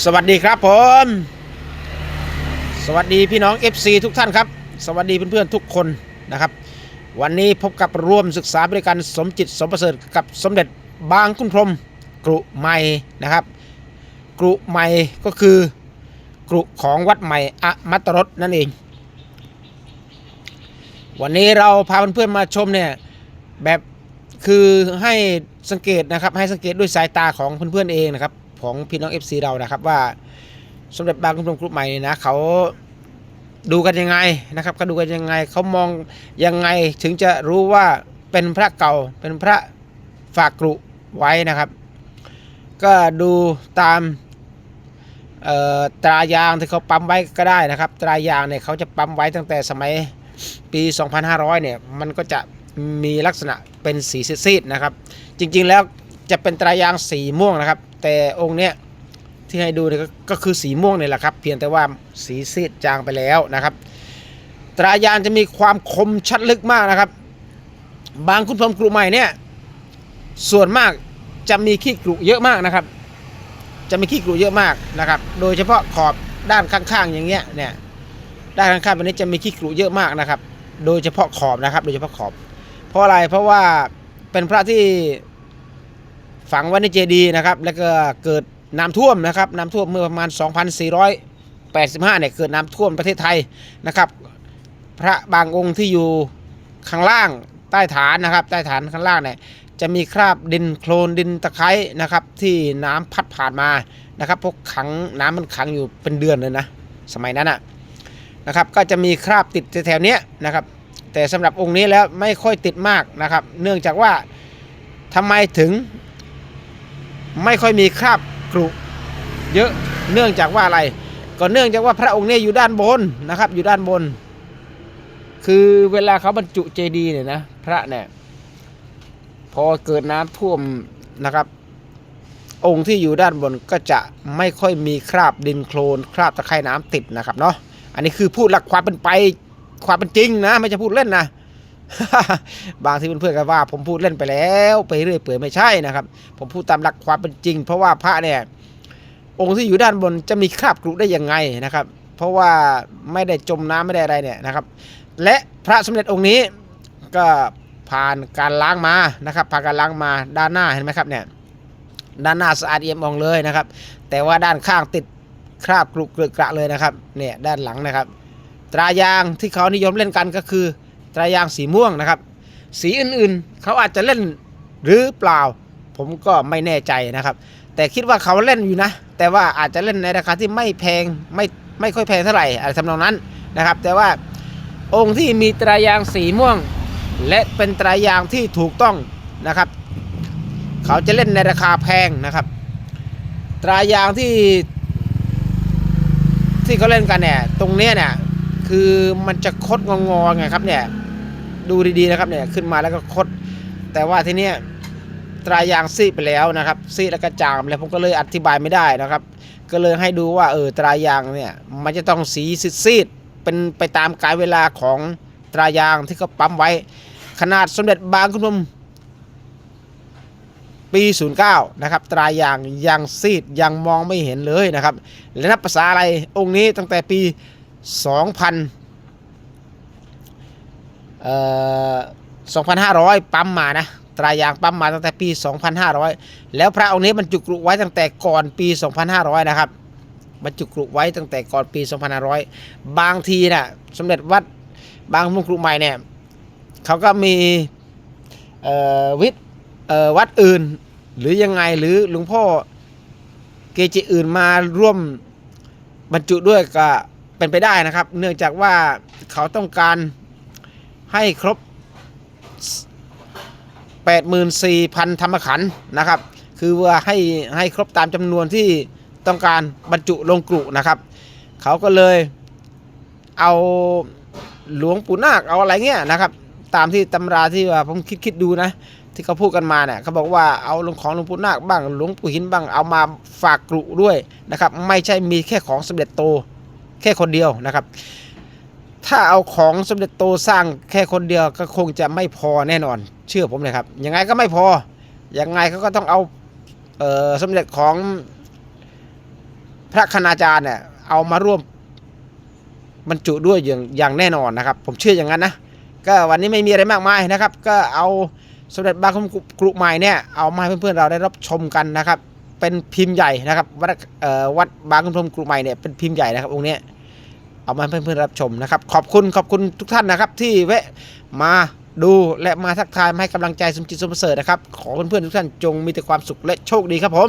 สวัสดีครับผม สวัสดีพี่น้อง FC ทุกท่านครับ สวัสดีเพื่อนๆทุกคนนะครับ วันนี้พบกับร่วมศึกษาบริการสมจิตสมประเสริฐกับสมเด็จบางคุณพรมกรุใหม่นะครับกรุใหม่ก็คือกรุของวัดใหม่อมัตตรสนั่นเอง วันนี้เราพาเพื่อนๆมาชมเนี่ยแบบคือให้สังเกตนะครับให้สังเกตด้วยสายตาของเพื่อนๆเองนะครับ ของพี่น้อง FC เรานะครับว่าสมเด็จบางคุณพรมกรุใหม่นี่นะเขาดูกันยังไงนะครับเขาดูกันยังไงเขามองยังไงถึงจะรู้ว่าเป็นพระเก่าเป็นพระฝากกรุไว้นะครับ ก็ดูตามตรายางที่เขาปั๊มไว้ก็ได้นะครับ ตรายางเนี่ยเขาจะปั๊มไว้ตั้งแต่สมัยปี 2500 เนี่ยมันก็จะมีลักษณะเป็นสีซีดๆนะครับ จริงๆแล้วจะเป็นตรายางสีม่วงนะครับ แต่องค์เนี้ยที่ให้ดูเนี่ยก็ก็คือสีม่วงเนี่ยแหละครับ เพียงแต่ว่าสีซีดจางไปแล้วนะครับ ตรายางจะมีความคมชัดลึกมากนะครับ บางคุณพรมกรุใหม่เนี่ยส่วนมากจะมีขี้กรุเยอะมากนะครับ จะมีขี้กรุเยอะมากนะครับ โดยเฉพาะขอบด้านข้างๆอย่างเงี้ยเนี่ยด้านข้างๆแบบนี้จะมีขี้กรุเยอะมากนะครับ โดยเฉพาะขอบนะครับ โดยเฉพาะขอบ เพราะอะไรเพราะว่าเป็นพระที่ ฝังไว้ในเจดีย์นะครับ แล้วก็เกิดน้ำท่วมนะครับ น้ำท่วมเมื่อประมาณ 2485 เนี่ย เกิดน้ำท่วมประเทศไทยนะครับ พระบางองค์ที่อยู่ข้างล่างใต้ฐานนะครับ ใต้ฐานข้างล่างเนี่ย จะมีคราบดินโคลนดินตะไคร้นะครับ ที่น้ำพัดผ่านมา นะครับ พวกขังน้ำมันขังอยู่เป็นเดือนเลยนะ สมัยนั้นอะนะครับ ก็จะมีคราบติดแถวๆเนี้ยนะครับ แต่สำหรับองค์นี้แล้วไม่ค่อยติดมากนะครับ เนื่องจากว่าทำไมถึง ไม่ค่อยมีคราบกรุเยอะเนื่องจากว่าอะไร ก็เนื่องจากว่าพระองค์เนี้อยู่ด้านบนนะครับ อยู่ด้านบน คือเวลาเขาบรรจุเจดีย์เนี่ยนะพระเนี่ยพอเกิดน้ำท่วมนะครับ องค์ที่อยู่ด้านบนก็จะไม่ค่อยมีคราบดินโคลน คราบตะไคร่น้ำติดนะครับเนาะอันนี้คือพูดหลักความเป็นไปความเป็นจริงนะ ไม่ใช่พูดเล่นนะ บางที่เพื่อนๆก็ว่า ผมพูดเล่นไปแล้ว ไปเรื่อยเปื่อยไม่ใช่นะครับ ผมพูดตามหลักความเป็นจริง เพราะว่าพระเนี่ยองค์ที่อยู่ด้านบนจะมีคราบกรุได้ยังไงนะครับ เพราะว่าไม่ได้จมน้ำไม่ได้อะไรเนี่ยนะครับ และพระสมเด็จองค์นี้ก็ผ่านการล้างมานะครับผ่านการล้างมาด้านหน้าเห็นไหมครับเนี่ยด้านหน้าสะอาดเอี่ยมอ่องเลยนะครับ แต่ว่าด้านข้างติดคราบกรุเกลือกระเลยนะครับเนี่ยด้านหลังนะครับ ตรายางที่เขานิยมเล่นกันก็คือ ตรายางสีม่วงนะครับ สีอื่นๆ เขาอาจจะเล่นหรือเปล่า ผมก็ไม่แน่ใจนะครับ แต่คิดว่าเขาเล่นอยู่นะ แต่ว่าอาจจะเล่นในราคาที่ไม่แพงไม่ไม่ค่อยแพงเท่าไหร่อะไรทำนองนั้นนะครับ แต่ว่าองค์ที่มีตรายางสีม่วง และเป็นตรายางที่ถูกต้องนะครับ เขาจะเล่นในราคาแพงนะครับ ตรายางที่ที่เขาเล่นกันเนี่ยตรงเนี้ยเนี่ยคือมันจะคดงองอๆไงครับเนี่ย ดูดีๆนะครับเนี่ยขึ้นมาแล้วก็คด แต่ว่าทีเนี้ยตรายางซีดไปแล้วนะครับ ซีดแล้วก็จางแล้วผมก็เลยอธิบายไม่ได้นะครับ ก็เลยให้ดูว่าเออตรายางเนี่ยมันจะต้องสีซีดๆเป็นไปตามกาลเวลาของตรายางที่เขาปั๊มไว้ ขนาดสมเด็จบางคุณพมปี 09 นะครับ ตรายางยังซีดยังมองไม่เห็นเลยนะครับ และนับภาษาอะไรองค์นี้ตั้งแต่ปี 2000 2,500 ปั๊มมานะตรายางปั๊มมาตั้งแต่ปี 2,500 แล้วพระองค์นี้บรรจุกรุไว้ตั้งแต่ก่อนปี 2,500 นะครับบรรจุกรุไว้ตั้งแต่ก่อนปี 2,500 บางทีนะ่ะสมเด็จวัดบางมุงกรุใหม่เนี่ยเขาก็มีวิทย์วัดอื่น หรือยังไงหรือหลวงพ่อเกจิอื่นมาร่วมบรรจุด้วยก็เป็นไปได้นะครับ เนื่องจากว่าเขาต้องการ ให้ครบ 84,000 ธรรมขันธ์นะครับ คือว่าให้ให้ครบตามจำนวนที่ต้องการบรรจุลงกรุนะครับ เขาก็เลยเอาหลวงปู่นาคเอาอะไรเงี้ยนะครับ ตามที่ตำราที่ว่าผมคิดคิดดูนะ ที่เขาพูดกันมาเนี่ยเขาบอกว่าเอาหลวงของหลวงปู่นาคบ้างหลวงปู่หินบ้างเอามาฝากกรุด้วยนะครับ ไม่ใช่มีแค่ของสมเด็จโตแค่คนเดียวนะครับ ถ้าเอาของสมเด็จโตสร้างแค่คนเดียวก็คงจะไม่พอแน่นอน เชื่อผมเลยครับ ยังไงก็ไม่พอ ยังไงเขาก็ต้องเอาเออสมเด็จของพระคณาจารย์เนี่ยเอามาร่วมบรรจุด้วยอย่างอย่างแน่นอนนะครับ ผมเชื่ออย่างนั้นนะก็วันนี้ไม่มีอะไรมากมายนะครับ ก็เอาสมเด็จบางคุณกรุใหม่เนี่ยเอามาให้เพื่อนๆเราได้รับชมกันนะครับ เป็นพิมพ์ใหญ่นะครับวัดเอ่อวัดบางคุณพรมกรุใหม่เนี่ยเป็นพิมพ์ใหญ่นะครับองค์เนี้ย เอามาให้เพื่อนๆรับชมนะครับ ขอบคุณขอบคุณทุกท่านนะครับ ที่แวะมาดูและมาทักทายมาให้กำลังใจสมจิตสมเสริฐนะครับ ขอเพื่อนๆทุกท่านจงมีแต่ความสุขและโชคดีครับผม